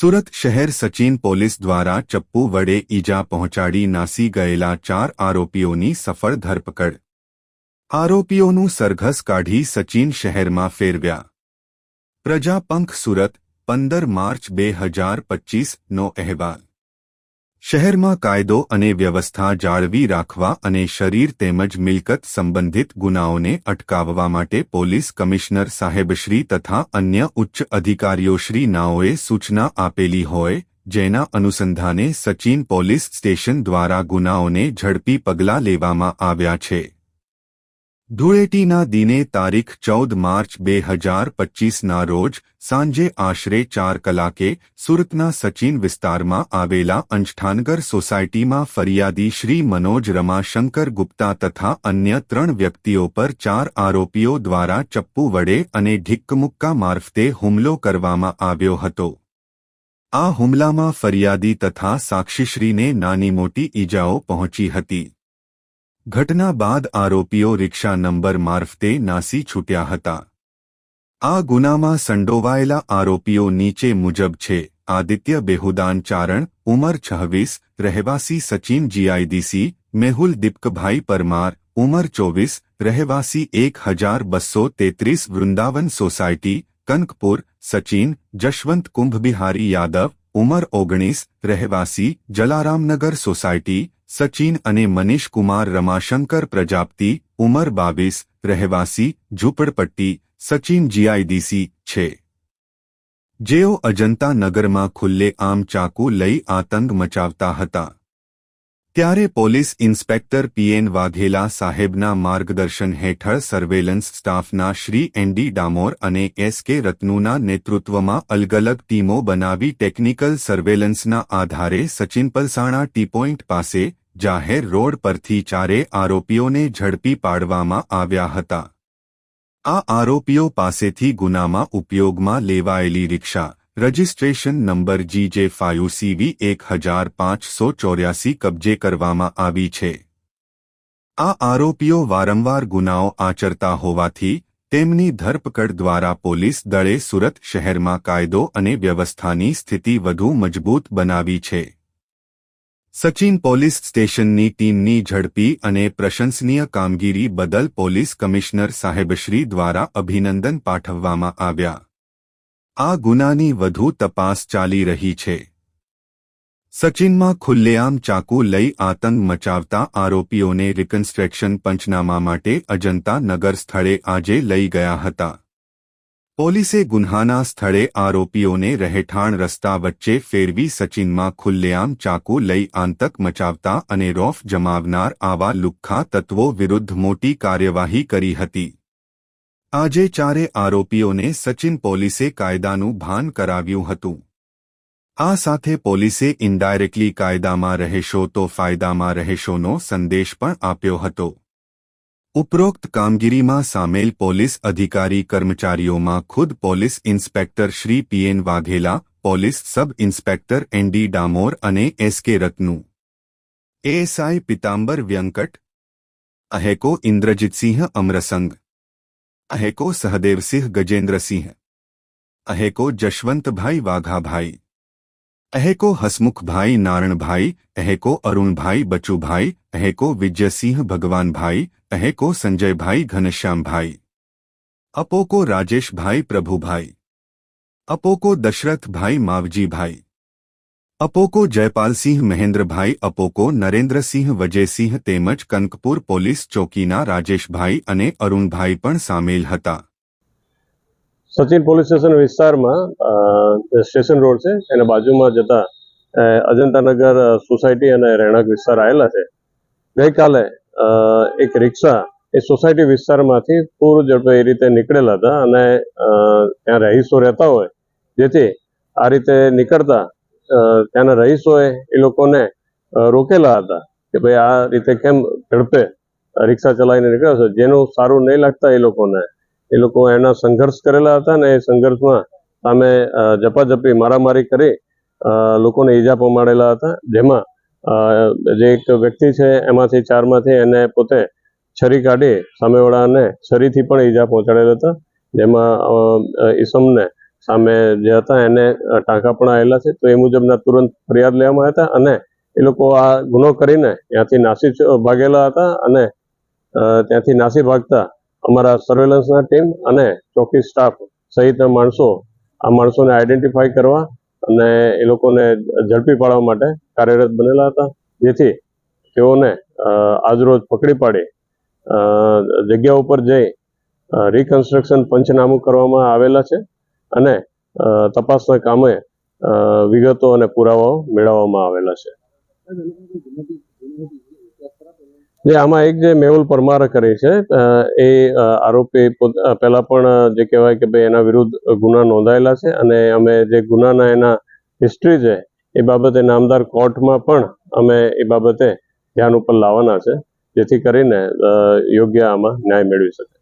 સુરત શહેર સચિન પોલીસ દ્વારા ચપ્પુ વડે ઈજા પહોંચાડી નાસી ગયેલા ચાર આરોપીઓની સફળ ધરપકડ. આરોપીઓનું સરઘસ કાઢી સચિન શહેરમાં ફેરવ્યા. પ્રજાપંખ સુરત, પંદર માર્ચ બે હજાર પચીસનો અહેવાલ. શહેરમાં કાયદો અને વ્યવસ્થા જાળવી રાખવા અને શરીર તેમજ મિલકત સંબંધિત ગુનાઓને અટકાવવા માટે પોલીસ કમિશનર સાહેબશ્રી તથા અન્ય ઉચ્ચ અધિકારીઓશ્રી નાઓએ સૂચના આપેલી હોય, જેના અનુસંધાને સચિન પોલીસ સ્ટેશન દ્વારા ગુનાઓને ઝડપી પગલાં લેવામાં આવ્યા છે. ધૂળેટીના દિને તારીખ ચૌદ માર્ચ બે હજાર પચીસના રોજ સાંજે આશરે ચાર કલાકે સુરતના સચિન વિસ્તારમાં આવેલા અંજઠાનગર સોસાયટીમાં ફરિયાદી શ્રી મનોજ રમાશંકર ગુપ્તા તથા અન્ય ત્રણ વ્યક્તિઓ પર ચાર આરોપીઓ દ્વારા ચપ્પુ વડે અને ઢિક્કમુક્કા મારફતે હુમલો કરવામાં આવ્યો હતો. આ હુમલામાં ફરિયાદી તથા સાક્ષીશ્રીને નાની મોટી ઈજાઓ પહોંચી હતી. ઘટના બાદ આરોપીઓ રિક્ષા નંબર મારફતે નાસી છૂટ્યા હતા. આ ગુનામાં સંડોવાયેલા આરોપીઓ નીચે મુજબ છે. આદિત્ય બેહુદાન ચારણ, ઉંમર છવ્વીસ, રહેવાસી સચિન જીઆઈડીસી, મેહુલ દીપકભાઈ પરમાર, ઉંમર ચોવીસ, રહેવાસી એક હજાર બસો તેત્રીસ વૃંદાવન સોસાયટી, કનકપુર, સચિન, જશવંત કુંભબિહારી યાદવ, ઉંમર ઓગણીસ, રહેવાસી જલારામનગર સોસાયટી સચિન અને મનીષ કુમાર રમાશંકર પ્રજાપતિ, ઉંમર બાવીસ, રહેવાસી, ઝૂંપડપટ્ટી, સચિન જીઆઈડીસી છે. જેઓ અજંતા નગરમાં ખુલ્લે આમ ચાકુ લઈ આતંક મચાવતા હતા. ત્યારે પોલીસ ઇન્સ્પેક્ટર પીએન વાઘેલા સાહેબના માર્ગદર્શન હેઠળ સર્વેલન્સ સ્ટાફના શ્રી એનડી ડામોર અને એસ કે રત્નુના નેતૃત્વમાં અલગ અલગ ટીમો બનાવી ટેકનિકલ સર્વેલન્સના આધારે સચિન પલસાણા ટી પોઇન્ટ પાસે જાહેર રોડ પરથી ચારે આરોપીઓને ઝડપી પાડવામાં આવ્યા હતા. આ આરોપીઓ પાસેથી ગુનામાં ઉપયોગમાં લેવાયેલી રિક્ષા registration number GJ five CV એક હજાર પાંચસો ચોર્યાસી કબજે કરવામાં આવી છે. આ આરોપીઓ વારંવાર ગુનાઓ આચરતા હોવાથી તેમની ધરપકડ દ્વારા પોલીસ દળે સુરત શહેરમાં કાયદો અને વ્યવસ્થાની સ્થિતિ વધુ મજબૂત બનાવી છે. સચિન પોલીસ સ્ટેશનની ટીમની ઝડપી અને પ્રશંસનીય કામગીરી બદલ પોલીસ કમિશનર સાહેબશ્રી દ્વારા અભિનંદન પાઠવવામાં આવ્યા. આ ગુનાની વધુ તપાસ ચાલી રહી છે. સચિનમાં ખુલ્લેઆમ ચાકુ લઈ આતંક મચાવતા આરોપીઓને રિકન્સ્ટ્રક્શન પંચનામા માટે અજંતા નગર સ્થળે આજે લઈ ગયા હતા. પોલીસે ગુન્હાના સ્થળે આરોપીઓને રહેઠાણ રસ્તા વચ્ચે ફેરવી સચિનમાં ખુલ્લેઆમ ચાકુ લઈ આંતક મચાવતા અને રોફ જમાવનાર આવા લુખ્ખા તત્વો વિરુદ્ધ મોટી કાર્યવાહી કરી હતી. આજે ચારે આરોપીઓને સચિન પોલીસે કાયદાનું ભાન કરાવ્યું હતું. આ સાથે પોલીસે ઇન્ડાયરેક્ટલી કાયદામાં રહેશો તો ફાયદામાં રહેશોનો સંદેશ પણ આપ્યો હતો. ઉપરોક્ત કામગીરીમાં સામેલ પોલીસ અધિકારી કર્મચારીઓમાં ખુદ police inspector Shri PN Vaghela, police sub inspector ND Damor અને એસકે રત્નુ. એએસઆઈ પિતાંબર વ્યંકટ અહેકો ઇન્દ્રજીતસિંહ અમરસંગ અહેકો સહદેવસિંહ ગજેન્દ્રસિંહ અહેકો જશવંતભાઈ વાઘાભાઈ અહેકો હસમુખભાઈ નારણભાઈ અહેકો અરુણભાઈ બચુભાઈ અહેકો વિજયસિંહ ભગવાનભાઈ અહેકો સંજયભાઈ ઘનશ્યામભાઈ અપોકો રાજેશભાઈ પ્રભુભાઈ અપોકો દશરથભાઈ માવજીભાઈ અપોકો જયપાલસિંહ મહેન્દ્રભાઈ, અપોકો નરેન્દ્રસિંહ વજયસિંહ તેમજ કનકપુર પોલીસ ચોકીના રાજેશભાઈ અને અરુણભાઈ પણ સામેલ હતા. સચિન પોલીસ સ્ટેશન વિસ્તારમાં સ્ટેશન રોડ છે, એના બાજુમાં જતા અજંતાનગર સોસાયટી અને રહેણાંક વિસ્તાર આવેલા છે. ગઈકાલે એક રિક્ષા એ સોસાયટી વિસ્તારમાંથી પૂર ઝડપે એ રીતે નીકળેલા હતા અને ત્યાં રહીશો રહેતા હોય, જેથી આ રીતે નીકળતા ત્યાંના રહીશોએ એ લોકોને રોકેલા હતા કે ભાઈ આ રીતે કેમ ઝડપે રિક્ષા ચલાવીને નીકળ્યો છે? જેનું સારું નહીં લાગતા એ લોકોને. એ લોકો એના સંઘર્ષ કરેલા હતા ને એ સંઘર્ષમાં સામે ઝપાઝપી મારામારી કરી લોકોને ઈજા પમાડેલા હતા. જેમાં જે એક વ્યક્તિ છે એમાંથી ચારમાંથી એને પોતે છરી કાઢી સામેવાળાને છરીથી પણ ઈજા પહોંચાડેલા હતા. જેમાં ઈસમને સામે જે હતા એને ટાંકા પણ આવેલા છે. તો એ મુજબના તુરંત ફરિયાદ લેવામાં હતા અને એ લોકો આ ગુનો કરીને ત્યાંથી નાસી ભાગેલા હતા અને ત્યાંથી નાસી ભાગતા અમારા સર્વેલન્સના ટીમ અને ચોકી સ્ટાફ સહિતના માણસો આ માણસોને આઈડેન્ટિફાઈ કરવા અને એ લોકોને ઝડપી પાડવા માટે કાર્યરત બનેલા હતા. જેથી તેઓને આજરોજ પકડી પાડી જગ્યા ઉપર જઈ રિકન્સ્ટ્રક્શન પંચનામું કરવામાં આવેલા છે. અને તપાસના કામે વિગતો અને પુરાવાઓ મેળવવામાં આવેલા છે. જે આમાં એક જે મેહુલ પરમાર કરી છે એ આરોપી પહેલા પણ જે કહેવાય કે ભાઈ એના વિરુદ્ધ ગુના નોંધાયેલા છે અને અમે જે ગુનાના એના હિસ્ટ્રી છે, એ બાબતે નામદાર કોર્ટમાં પણ અમે એ બાબતે ધ્યાન ઉપર લાવવાના છે, જેથી કરીને યોગ્ય આમાં ન્યાય મેળવી શકે